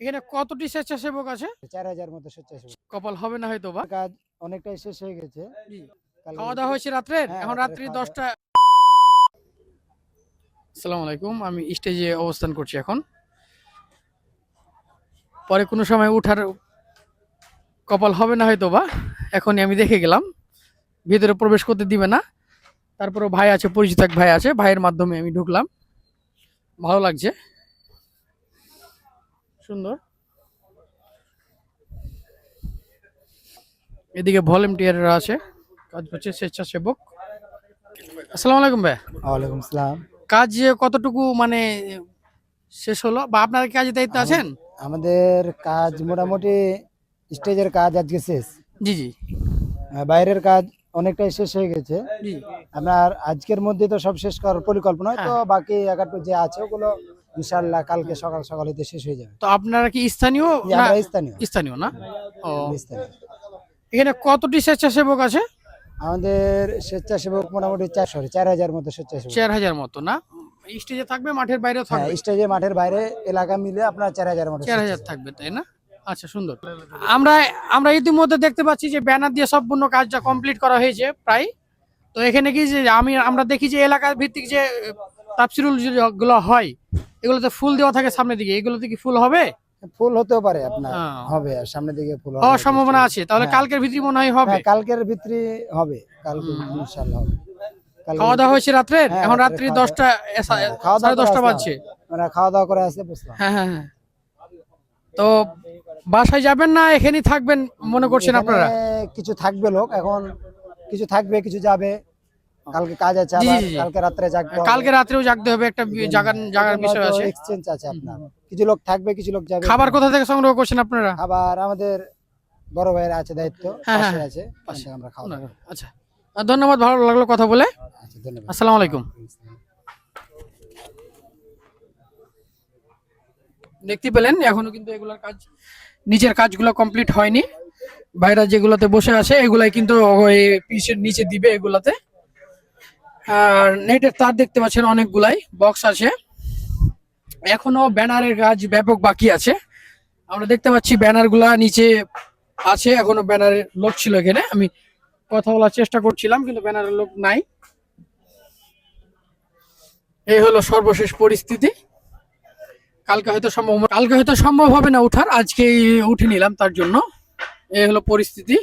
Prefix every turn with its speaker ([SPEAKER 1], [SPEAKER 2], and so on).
[SPEAKER 1] এখানে কতটি স্বেচ্ছাসেবক আছে?
[SPEAKER 2] চার হাজার মতো স্বেচ্ছাসেবক।
[SPEAKER 1] কপাল হবে না হয়তো বা।
[SPEAKER 2] কাজ অনেকটাই শেষ হয়ে গেছে।
[SPEAKER 1] খাওয়া দাওয়া হয়েছে
[SPEAKER 2] হ্যাঁ,
[SPEAKER 1] এখন
[SPEAKER 2] রাত্রে
[SPEAKER 1] রাত্রি দশটা। আসসালামু আলাইকুম আমি স্টেজে অবস্থান করছি এখন। পরে কোনো সময় উঠার কপাল হবে না হয়তো বা। এখনই আমি দেখে গেলাম। ভিতরে প্রবেশ করতে দিবে না। তারপরে ভাই আছে পরিচিত এক ভাই আছে। ভাইয়ের মাধ্যমে আমি ঢুকলাম। ভালো লাগছে। সুন্দর। এদিকে ভলেন্টিয়াররা আছে কাজ করছে স্বেচ্ছাসেবক। আসসালামু আলাইকুম ভাই।
[SPEAKER 2] ওয়ালাইকুম সালাম।
[SPEAKER 1] কাজ কতটুকু মানে শেষ হলো? বা আপনার কি কাজে দায়িত্ব আছেন?
[SPEAKER 2] আমাদের কাজ মোটামুটি স্টেজের কাজ আজকে শেষ।
[SPEAKER 1] জি জি।
[SPEAKER 2] বাইরের কাজ অনেকটাই শেষ হয়ে গেছে।
[SPEAKER 1] জি।
[SPEAKER 2] আপনার আজকের মধ্যে তো সব শেষ করার পরিকল্পনা তো
[SPEAKER 1] হ্যাঁ।
[SPEAKER 2] বাকি একাটু যে আছে ওগুলো ইনশাল্লাহ কালকে সকাল সকাল হইতে শেষ হয়ে যাবে।
[SPEAKER 1] তো আপনারা কি স্থানীয় না
[SPEAKER 2] স্থানীয়।
[SPEAKER 1] স্থানীয় না? ও। এখানে কতটি স্বেচ্ছাসেবক আছে?
[SPEAKER 2] আমাদের স্বেচ্ছাসেবক মোটামুটি চারশো চার হাজার মতো স্বেচ্ছাসেবক।
[SPEAKER 1] চার হাজার মতো না? স্টেজে থাকবে মাঠের বাইরেও
[SPEAKER 2] হ্যাঁ
[SPEAKER 1] থাকবে?
[SPEAKER 2] স্টেজে মাঠের বাইরে এলাকা মিলে আপনার চার হাজার মতো
[SPEAKER 1] চার হাজার থাকবে তাই না? আচ্ছা সুন্দর। আমরা আমরা ইতিমধ্যে দেখতে পাচ্ছি যে ব্যানার দিয়ে সম্পূর্ণ কাজটা কমপ্লিট করা হয়েছে প্রায়। তো এখানে কি যে আমি আমরা দেখি যে এলাকা ভিত্তিক যে তাপসিরুলগুলো হয় এগুলোতে ফুল দেওয়া থাকে সামনের দিকে এগুলোতে কি ফুল হবে?
[SPEAKER 2] ফুল হতেও পারে আপনার
[SPEAKER 1] হ্যাঁ।
[SPEAKER 2] হবে আর সামনের দিকে ফুল হবে।
[SPEAKER 1] হওয়ার সম্ভাবনা আছে তাহলে
[SPEAKER 2] হ্যাঁ।
[SPEAKER 1] কালকের ভিতরে মনে হয় হবে।
[SPEAKER 2] হ্যাঁ কালকের ভিতরে হবে কালকে ইনশাআল্লাহ হবে।
[SPEAKER 1] খাওয়া দাওয়া হয়েছে রাত্রের?
[SPEAKER 2] হ্যাঁ,
[SPEAKER 1] এখন
[SPEAKER 2] রাত্রি
[SPEAKER 1] দশটা
[SPEAKER 2] খাওয়া দাওয়া
[SPEAKER 1] সাড়ে দশটা বাজছে।
[SPEAKER 2] আমরা খাওয়া দাওয়া করে আসলে বুঝলাম
[SPEAKER 1] হ্যাঁ হ্যাঁ হ্যাঁ। তো বাসায় যাবেন না এখানেই থাকবেন মনে করছেন আপনারা?
[SPEAKER 2] কিছু থাকবে লোক এখন কিছু থাকবে কিছু যাবে। কালকে কাজ আছে আবার। কালকে রাত্রে জাগতে হবে
[SPEAKER 1] কালকে রাত্রেও জাগতে হবে একটা জাগার জাগার বিষয় আছে।
[SPEAKER 2] এক্সচেঞ্জ আছে আপনার। কিছু লোক থাকবে কিছু লোক যাবে।
[SPEAKER 1] খাবার কোথা থেকে সংগ্রহ করছেন আপনারা?
[SPEAKER 2] খাবার আমাদের বড় ভাইয়ের আছে দায়িত্ব।
[SPEAKER 1] হ্যাঁ,
[SPEAKER 2] পাশে
[SPEAKER 1] হ্যাঁ,
[SPEAKER 2] আছে
[SPEAKER 1] পাশে।
[SPEAKER 2] আমরা খাওয়া
[SPEAKER 1] আচ্ছা। ধন্যবাদ ভালো লাগল কথা বলে।
[SPEAKER 2] আচ্ছা ধন্যবাদ।
[SPEAKER 1] আসসালামু আলাইকুম। দেখতে পেলেন এখনও কিন্তু এগুলোর কাজ নিচের কাজগুলো কমপ্লিট হয়নি। বাইরে যেগুলোতে বসে আছে এগুলাই কিন্তু ওই পিসের নিচে দিবে এগুলাতে। আর নেটের তার দেখতে পাচ্ছেন অনেকগুলাই বক্স আছে। এখনও ব্যানারের কাজ ব্যাপক বাকি আছে। আমরা দেখতে পাচ্ছি ব্যানারগুলা নিচে আছে, এখনও ব্যানারের লোক ছিল এখানে। আমি কথা বলার চেষ্টা করছিলাম, কিন্তু ব্যানারের লোক নাই। এই হলো সর্বশেষ পরিস্থিতি। কালকে হয়তো সম্ভব কালকে হয়তো সম্ভব হবে না উঠার আজকে উঠে নিলাম তার জন্য। এই হলো পরিস্থিতি।